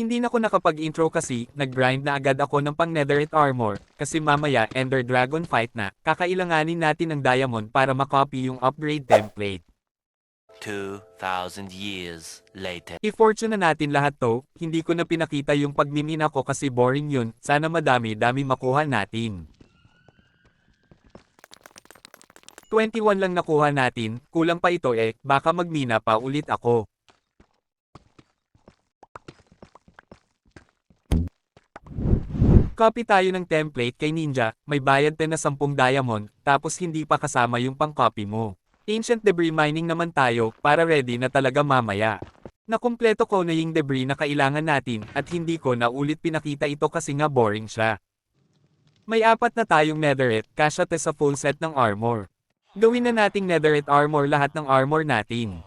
Hindi na ko nakapag-intro kasi, nag-grind na agad ako ng pang netherite armor, kasi mamaya Ender Dragon fight na, kakailanganin natin ng diamond para makopy yung upgrade template. 2,000 years later. I-fortune na natin lahat to, hindi ko na pinakita yung pagmimin ako kasi boring yun, sana madami-dami makuha natin. 21 lang nakuha natin, kulang pa ito eh, baka magmina pa ulit ako. Copy tayo ng template kay Ninja, may bayad pa na 10 diamond, tapos hindi pa kasama yung pang-copy mo. Ancient debris mining naman tayo, para ready na talaga mamaya. Nakumpleto ko na yung debris na kailangan natin, at hindi ko na ulit pinakita ito kasi nga boring siya. May apat na tayong netherite, kasya te sa full set ng armor. Gawin na nating netherite armor lahat ng armor natin.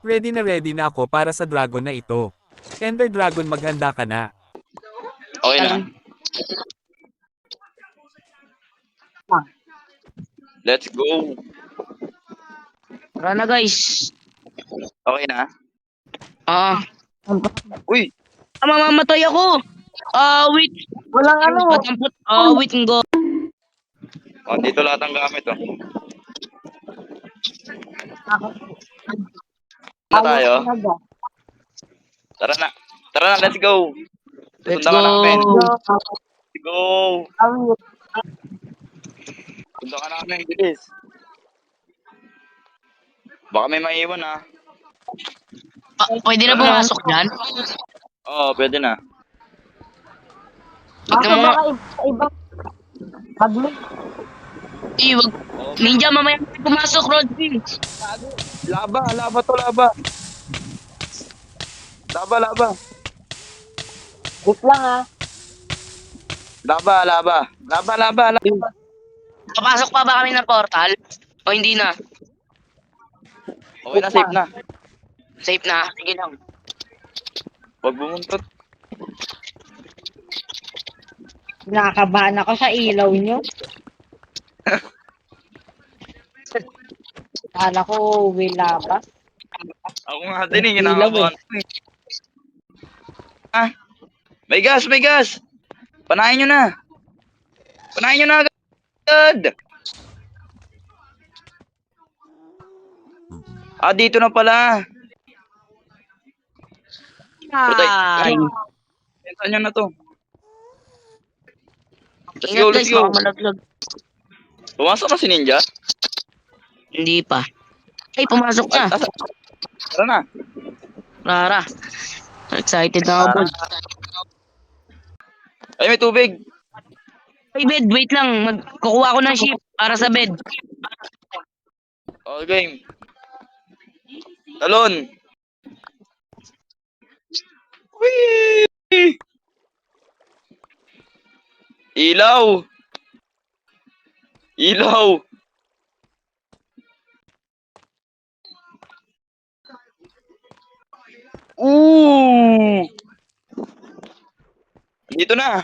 Ready na ready na ako para sa dragon na ito. Ender Dragon maghanda ka na. Okay na. Let's go. Tara na guys. Okay na. Ah, Uy, ah mamamatay ako. Ah, wait. Walang ano. Patampot. Ah, wait ngo. oh, dito lahat ang gamit oh. Na tayo. Tara na. Tara na, let's go. Let's Sundan ka namin. go. Let's go. Sundan ka namin, bilis. Baka may maiwan ah. Ah, pwede na pumasok dyan? Oo, pwede na. Baka mo nga. baka iba- ibang pag-mix. Eh, wag. Ninja, mamaya pumasok, Rodvin. Laba, laba to, laba. Laba, laba. Wait lang ah. Laba, laba. Laba, laba, laba. Papasok pa ba kami ng portal? O hindi na? Okay na, safe na. Safe na. Sige lang. Huwag bumuntot. Nakakabahan ako sa ilaw nyo. Kala ko wala ba? Ako nga din eh, kinakabahan eh. Ah, may gas, may gas! Panahin nyo na! Panahin nyo na agad! Ah, dito na pala. Patay. Ay. Nyo na to. Let's go, let's go. Pumasok na si Ninja. Hindi pa. Ay, pumasok asa- Tara na. Rara. Excited na ako, boy. Ay, may tubig. Ay, bed, wait lang. Magkukuha ko ng ship para sa bed. Oh, game. Talon. Whee! Ilaw. Ilaw. Ooh. Dito na.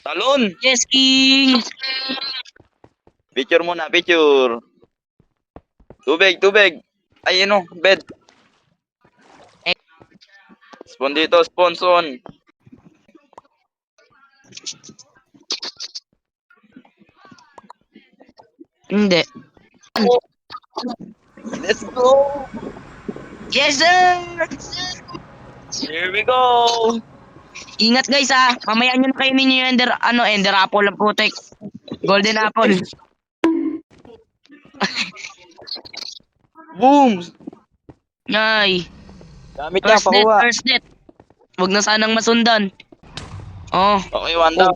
Talon. Yes, King! Picture muna, picture. Tubig, tubig. Ay, ano, bed. Spawn dito, spawn zone. Hindi. Let's go! Yes, sir! Here we go! Ingat guys ha. Mamaya nyo na kayo ninyo yung ender, ano, ender apple ang putek. Golden apple. Boom! Ay. Gamit niya, First net, pakuha. first net. Huwag na sanang masundan. Oh. Okay, one down.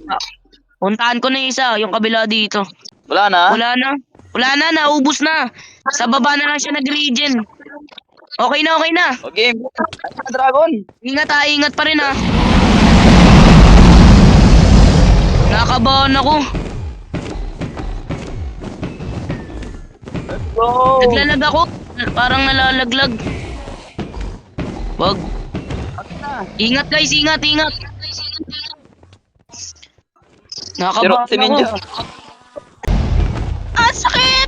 Puntahan ko na yung isa, yung kabila dito. Wala na? Wala na. Wala na, naubos na. Sa baba na lang siya nag-regen. Okay na, okay na. Okay, dragon. Ingat ha, ingat pa rin ha. Nakabahan ako. Let's go! Naglalag ako. Parang nalalaglag. Wag. Ingat guys, ingat, ingat. Nakabahan si Ninja. ako. Ah! Sakit!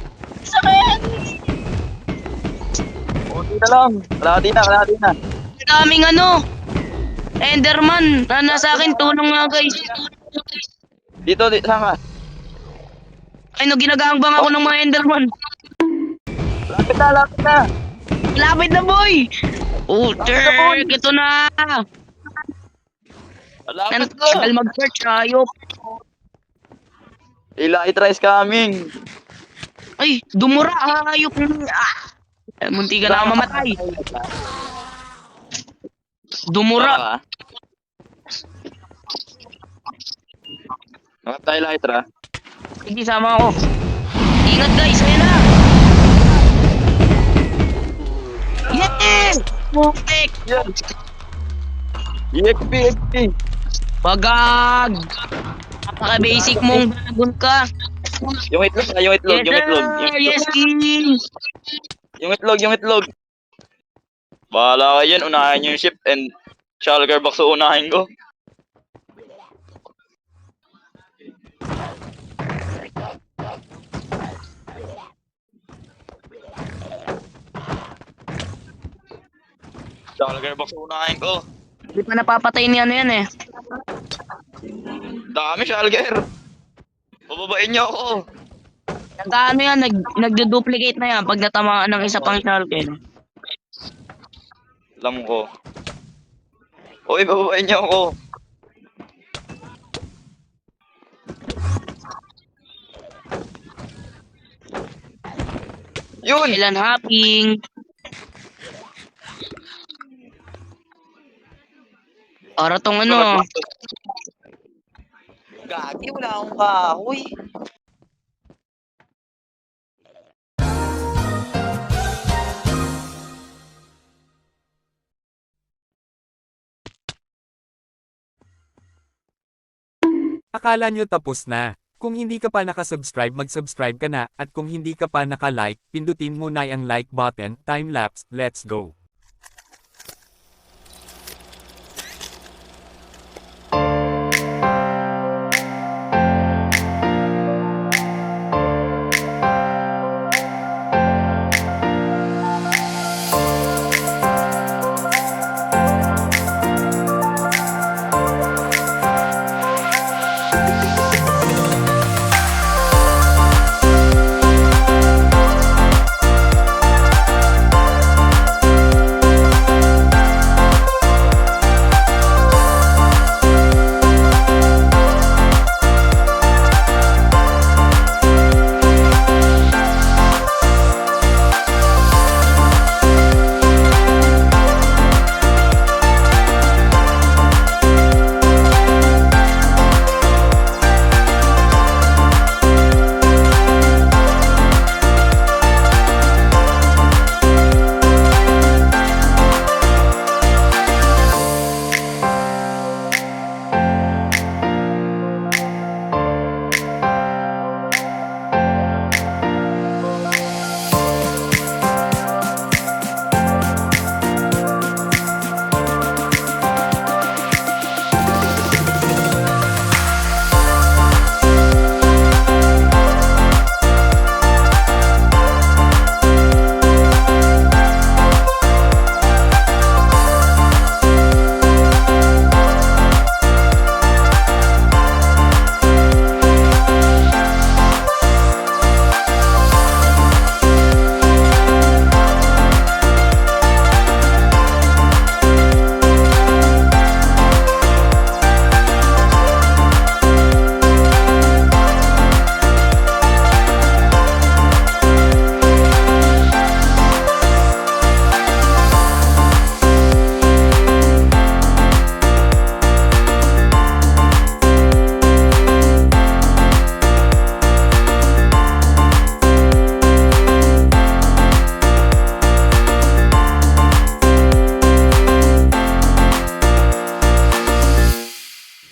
Na lang. Kalahati na, kalahati na. Ang daming ano. Enderman na nasa akin. Tulong nga guys. Dito, dito, sama. Ay no, ginagangbang ako ng mga Enderman. Lapit na, lapit na. Lapit na boy! Oh, Turk! Ito na! Lapit na. tagal mag-search, ayop. Elite is coming. Ay, dumura, ayop. Ah! Munti ka na ako mamatay. Dumura. Mamatay Elytra. Sige, sama ako. Ingat guys, ayun na! Yes! Yan. EXP, EXP. Bagag! Napaka-basic mong dragon ka. Yung itlog, ah, yung itlog, yung Yes, itlog. sir! Yung Yes, king! Yung itlog, yung itlog. Bahala kayo yan, unahin yung ship and Shulker box unahin ko. Shulker box unahin ko. Hindi pa napapatay ni ano yan eh. Dami Shulker. Bababain niyo ako. Nagkaano yan, nag, nagdo-duplicate na yan pag natamaan ng isa pang shulker. Alam ko. Uy, bababain niyo ako. Yun! Kailan hopping? Para tong ano, Gagi, wala akong kahoy. Akala nyo tapos na. Kung hindi ka pa nakasubscribe mag-subscribe ka na at kung hindi ka pa naka-like, pindutin mo na ang like button, time-lapse, let's go.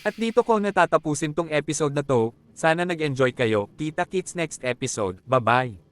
At dito ko natatapusin tong episode na to, sana nag-enjoy kayo, kita kits next episode, bye bye.